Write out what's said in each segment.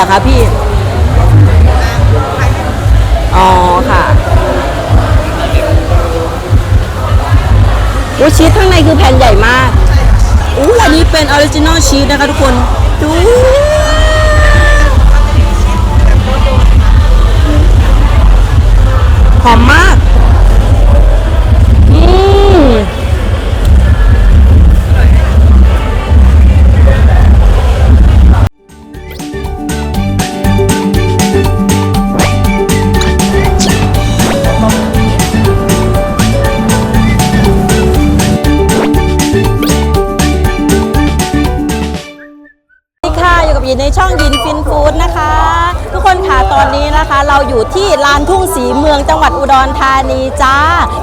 หรอคะพี่ อ๋อค่ะอู้ชีสข้างในคือแผ่นใหญ่มากอู้อันนี้เป็นออริจินอลชีสนะคะทุกคนดู กับยินในช่องยินฟินฟู้ดนะคะ ทุกคนค่ะตอนนี้นะคะ เราอยู่ที่ลานทุ่งสีเมืองจังหวัดอุดรธานีจ้า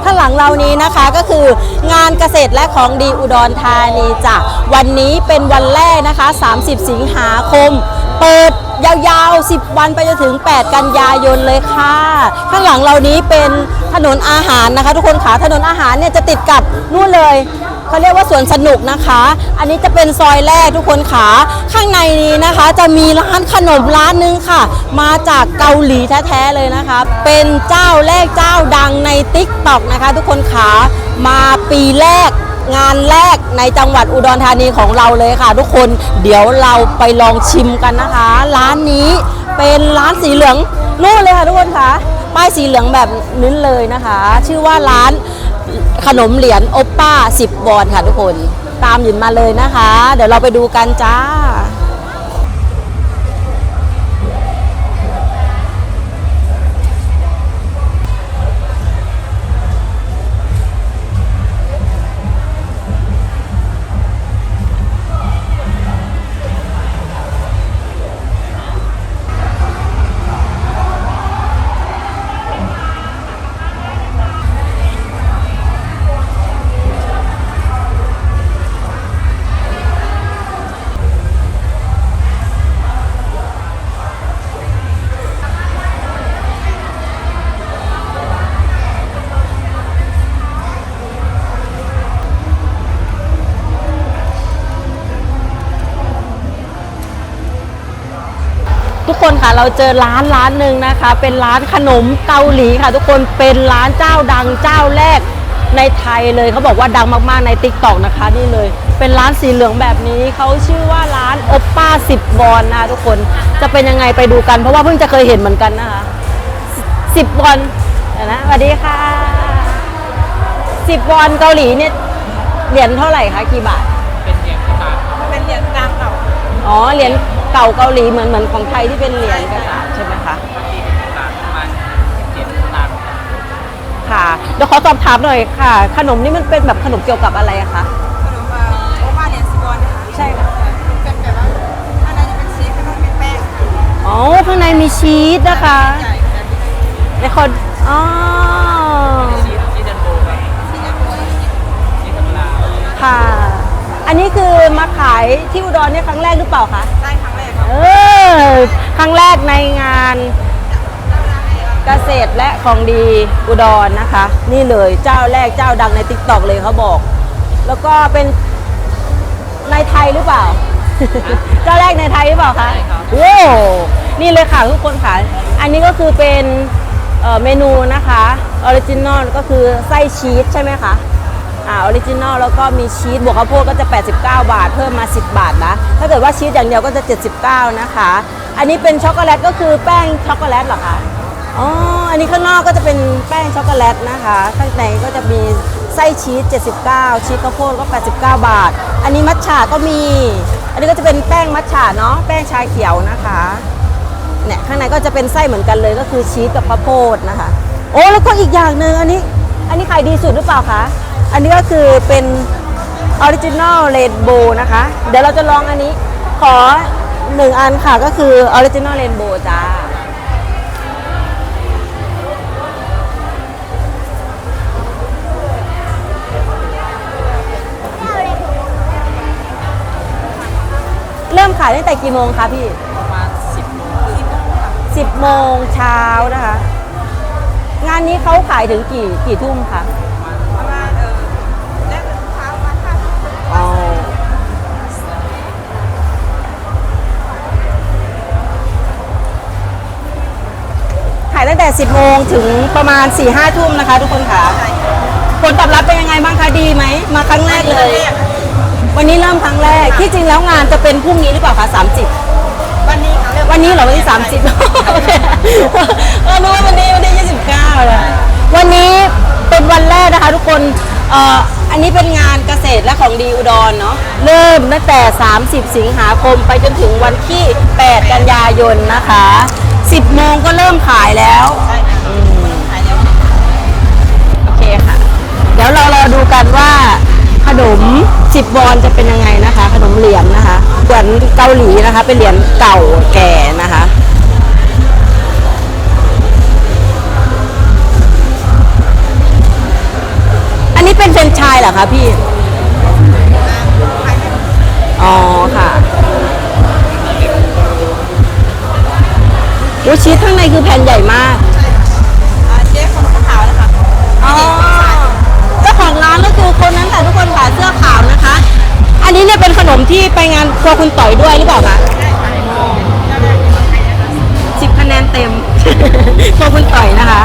ข้างหลังเรานี้นะคะก็คืองานเกษตรและของดีอุดรธานีจ้ะวันนี้เป็นวันแรกนะคะ 30 สิงหาคม เปิดยาวๆ 10 วันไปจนถึง 8 กันยายนเลยค่ะ ข้างหลังเรานี้เป็นถนนอาหารนะคะ ทุกคนค่ะถนนอาหารเนี่ยจะติดกับนู่นเลย เขาเรียกว่าสวนสนุกนะคะ อันนี้จะเป็นซอยแรกทุกคนขา ข้างในนี้นะคะ จะมีร้านขนมร้านหนึงค่ะ มาจากเกาหลีแท้ๆเลยนะคะ เป็นเจ้าแรกเจ้าดังในติ๊กต็อกนะคะ ทุกคนขามาปีแรกงานแรกในจังหวัดอุดรธานีของเราเลยค่ะ ทุกคนเดี๋ยวเราไปลองชิมกันนะคะ ร้านนี้เป็นร้านสีเหลืองนู่นเลยค่ะทุกคนคะป้ายสีเหลืองแบบนี้เลยนะคะ ชื่อว่าร้าน ขนมเหรียญโอปป้า 10 วอนค่ะทุกคน ตามหยินมาเลยนะคะ เดี๋ยวเราไปดูกันจ้า ทุกคนค่ะเราเจอร้านร้านหนึ่งนะคะ เป็นร้านขนมเกาหลีค่ะ ทุกคนเป็นร้านเจ้าดังเจ้าแรกในไทยเลยเขาบอกว่าดังมากๆในติ๊กต็อกนะคะนี่เลย เป็นร้านสีเหลืองแบบนี้เขาชื่อว่าร้านโอปป้าสิบบอลนะคะทุกคนจะเป็นยังไงไปดูกัน เพราะว่าเพิ่งจะเคยเห็นเหมือนกันนะคะสิบบอลเดี๋ยวนะสวัสดีค่ะสิบบอลเกาหลีเนี่ยเหรียญเท่าไหร่คะกี่บาทเป็นเหรียญกระดาษเป็นเหรียญกลางเก่าอ๋อเหรียญ เก่าเกาหลีเหมือนเหมือนของไทยที่เป็นเหรียญกระดาษใช่ไหมคะปกติเป็นกระดาษประมาณเจ็ดกระดาษค่ะเดี๋ยวขอสอบถามหน่อยค่ะ ขนมนี่มันเป็นแบบขนมเกี่ยวกับอะไรอะคะขนมเอ่อโอวาเหรียญซีบอลนะคะใช่ค่ะเป็นแบบว่าข้างในจะเป็นชีสข้างนอกเป็นแป้งค่ะอ๋อข้างในมีชีสนะคะใหญ่แบบนี้ในคนอ๋อชีสชีสเดนโบครับที่จะโรยชีสชีสธรรมดาค่ะ อันนี้คือมาขายที่อุดรเนี่ยครั้งแรกหรือเปล่าคะได้ เออครั้งแรกในงานเกษตรและของดีอุดรนะคะ นี่เลยเจ้าแรกเจ้าดังในติ๊กต็อกเลยเขาบอก แล้วก็เป็นในไทยหรือเปล่า เจ้าแรกในไทยหรือเปล่าคะโอ้นี่เลยค่ะทุกคนค่ะ อันนี้ก็คือเป็นเอ่อเมนูนะคะออริจินอลก็คือไส้ชีสใช่ไหมคะ อออริจินอลแล้วก็มีชีสบวกข้าวโพดก็จะ 89 บาท เพิ่มมา 10 บาทนะ ถ้าเกิดว่าชีสอย่างเดียวก็จะ 79 นะคะ อันนี้เป็นช็อกโกแลตก็คือแป้งช็อกโกแลตเหรอคะอ๋ออันนี้ข้างนอกก็จะเป็นแป้งช็อกโกแลตนะคะ ข้างในก็จะมีไส้ชีส 79 ชีสข้าวโพดก็ 89 บาท อันนี้มัทฉะก็มี อันนี้ก็จะเป็นแป้งมัทฉะเนาะ แป้งชาเขียวนะคะ เนี่ยข้างในก็จะเป็นไส้เหมือนกันเลยก็คือชีสกับข้าวโพดนะคะ โอ้แล้วก็อีกอย่างหนึ่งอันนี้ อันนี้ขายดีสุดหรือเปล่าคะ อันนี้ก็คือเป็นออริจินอลเรนโบว์นะคะ เดี๋ยวเราจะลองอันนี้ ขอหนึ่งอันค่ะก็คือออริจินอลเรนโบว์จ้าเริ่มขายตั้งแต่กี่โมงคะพี่ ประมาณสิบโล10โมงเช้านะคะ งานนี้เขาขายถึงกี่กี่ทุ่มคะประ 10 โมงถึงประมาณ 4 5ทุ่มนะคะ ทุกคนค่ะ ผลตอบรับเป็นยังไงบ้างคะ ดีไหม มาครั้งแรกเลย วันนี้เริ่มครั้งแรก ที่จริงแล้วงานจะเป็นพรุ่งนี้หรือเปล่าคะ30 วันนี้ค่ะเริ่มวันนี้เหรอวันที่ 30โอเคเออนึกว่าวันนี้วันที่29เลยวันนี้เป็นวันแรกนะคะทุกคนเอ่ออันนี้เป็นงานเกษตรและของดีอุดรเนาะเริ่มตั้งแต่ 30 สิงหาคมไปจนถึงวันที่ 8 กันยายนนะคะ 10โมงก็เริ่มขายแล้วใช่ค่ะขายแล้วโอเคค่ะ เดี๋ยวเรารอดูกันว่าขนมสิบบอลจะเป็นยังไงนะคะ ขนมเหรียญนะคะเหรียญเกาหลีนะคะ เป็นเหรียญเก่าแก่นะคะอันนี้เป็นเฟรนชายเหรอคะพี่ อ๋อค่ะ วูชีสข้างในคือแผ่นใหญ่มาก อ่าเจ๊คนขาวนะคะอ๋อเจ้าของร้านก็คือคนนั้นแต่ทุกคนค่ะเสื้อขาวนะคะ อันนี้เนี่ยเป็นขนมที่ไปงานครัวคุณต่อยด้วยหรือเปล่าคะสิบคะแนนเต็ม ครัวคุณต่อยนะคะ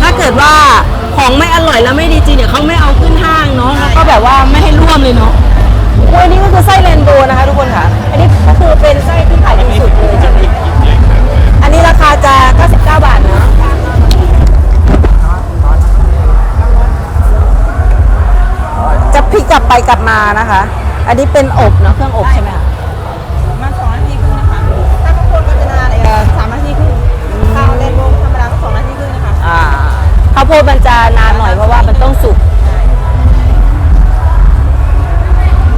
ถ้าเกิดว่าของไม่อร่อยแล้วไม่ดีจริงเนี่ยเขาไม่เอาขึ้นห้างเนาะแล้วก็แบบว่าไม่ให้ร่วมเลยเนาะ ไปกลับมานะคะ อันนี้เป็นอบเนาะเครื่องอบใช่ไหมคะประมาณสองนาทีครึ่งนะคะ ถ้าข้าวโพดก็จะนานเออสามนาทีครึ่งข้าวเล่นโบธรรมดาก็สองนาทีครึ่งนะคะอ่าข้าวโพดมันจะนานหน่อยเพราะว่ามันต้องสุก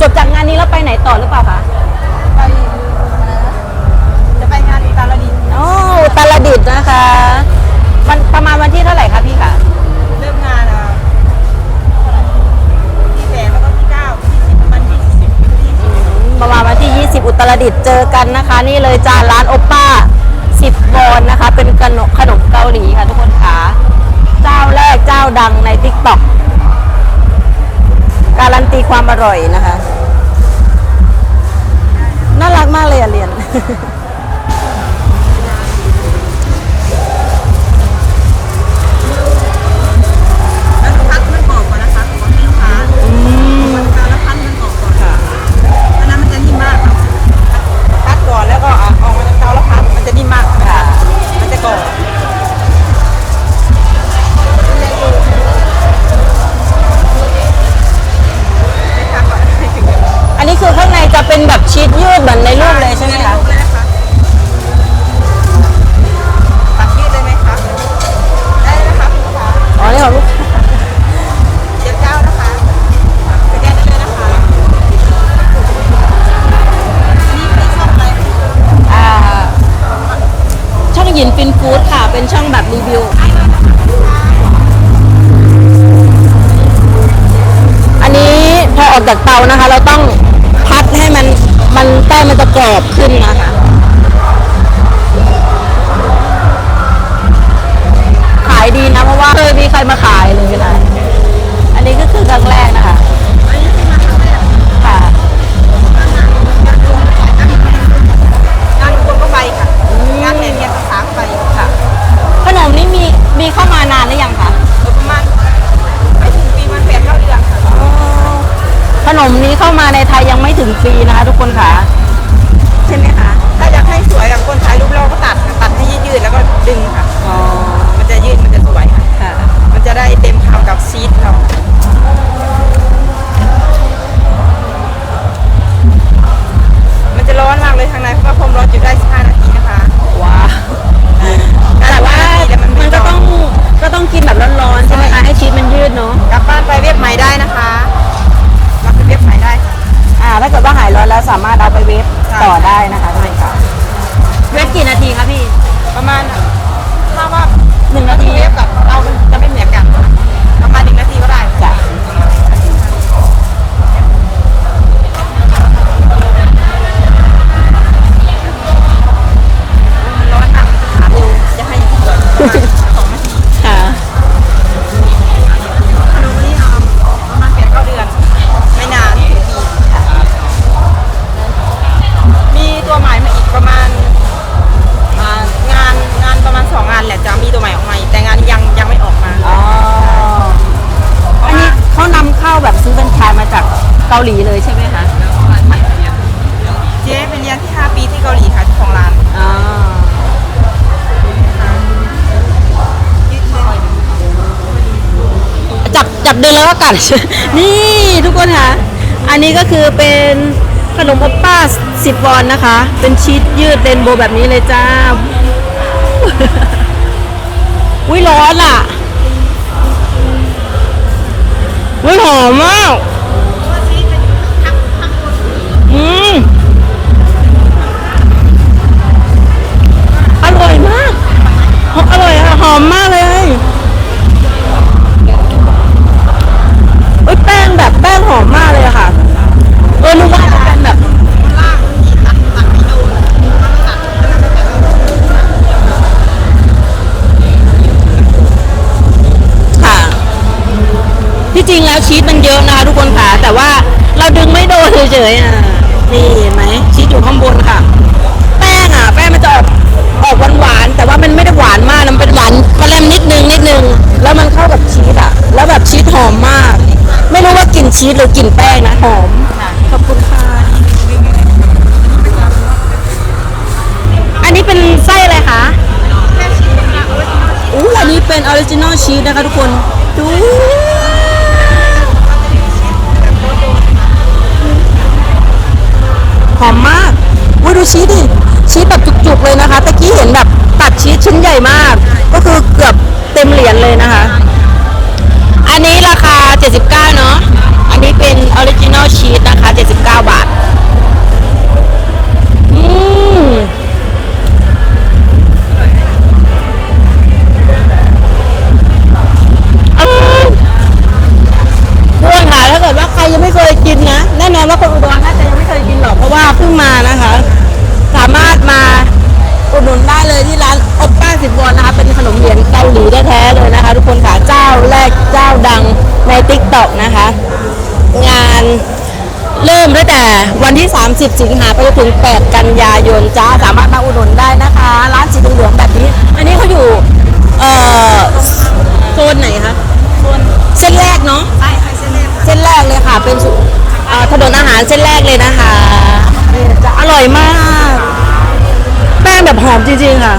จบจากงานนี้แล้วไปไหนต่อหรือเปล่าคะไปอะไรนะจะไปงานอุตรดิตถ์โอ้ตลดิดนะคะ มันประมาณวันที่เท่าไหร่คะพี่คะ ประมาณวันที่ 20 อุตรดิตถ์เจอกันนะคะ นี่เลยจานร้านโอป้า 10บอลนะคะ เป็นขนมขนมเกาหลีค่ะทุกคนค่ะ เจ้าแรกเจ้าดังในทิกต็อกการันตีความอร่อยนะคะ น่ารักมากเลยอะเรียน ขนมนี้เข้ามาในไทยยังไม่ถึงปีนะคะทุกคนค่ะ ใช่ไหมคะ ถ้าอยากให้สวยแบบคนถ่ายรูปเราก็ตัดค่ะตัดให้ยืดๆแล้วก็ดึงค่ะ อ๋อ มันจะยืดมันจะสวยค่ะ ค่ะ มันจะได้เต็มคำกับชีสเรามันจะร้อนมากเลยทางในเพราะว่าความร้อนอยู่ได้15นาทีนะคะ ว้าว เกาหลีเลยใช่ไหมคะแล้วก็มาเรียนเจ๊ไปเรียนที่ 5 ปีที่เกาหลีค่ะของร้านอ่าจับจับเดินแล้วก็กัด นี่ทุกคนค่ะ อันนี้ก็คือเป็นขนมอบป้าสิบวอนนะคะ เป็นชีสยืดเรนโบว์แบบนี้เลยจ้า อุ้ยร้อนอะอุ้ยหอมมาก ออร่อยอะหอมมากเลยเอ้ยแป้งแบบแป้งหอมมากเลยอะค่ะ ชีสหรือกลิ่นแป้งนะหอมขอบคุณค่ะ อันนี้เป็นไส้อะไรคะอู้อันนี้เป็นออริจินอลชีสนะคะทุกคนดูหอมมากอุ้ยดูชีสดิชีสแบบจุกๆเลยนะคะตะกี้เห็นแบบตัดชีสชิ้นใหญ่มาก ว่าคนอุดรน่าจะยังไม่เคยกินหรอกเพราะว่าเพิ่งมานะคะ สามารถมาอุดหนุนได้เลยที่ร้านอบป้าสิบวอนนะคะ เป็นขนมเหรียญเกาหลีแท้ๆเลยนะคะ ทุกคนค่ะเจ้าแรกเจ้าดังในติ๊กต็อกนะคะ งานเริ่มตั้งแต่วันที่ 30 สิงหาไปจนถึง 8 กันยายนจ้าสามารถมาอุดหนุนได้นะคะ ร้านสีเหลืองแบบนี้ อันนี้เขาอยู่เอ่อ ถนนอาหารเส้นแรกเลยนะคะนี่จะอร่อยมาก แป้งแบบหอมจริงๆค่ะ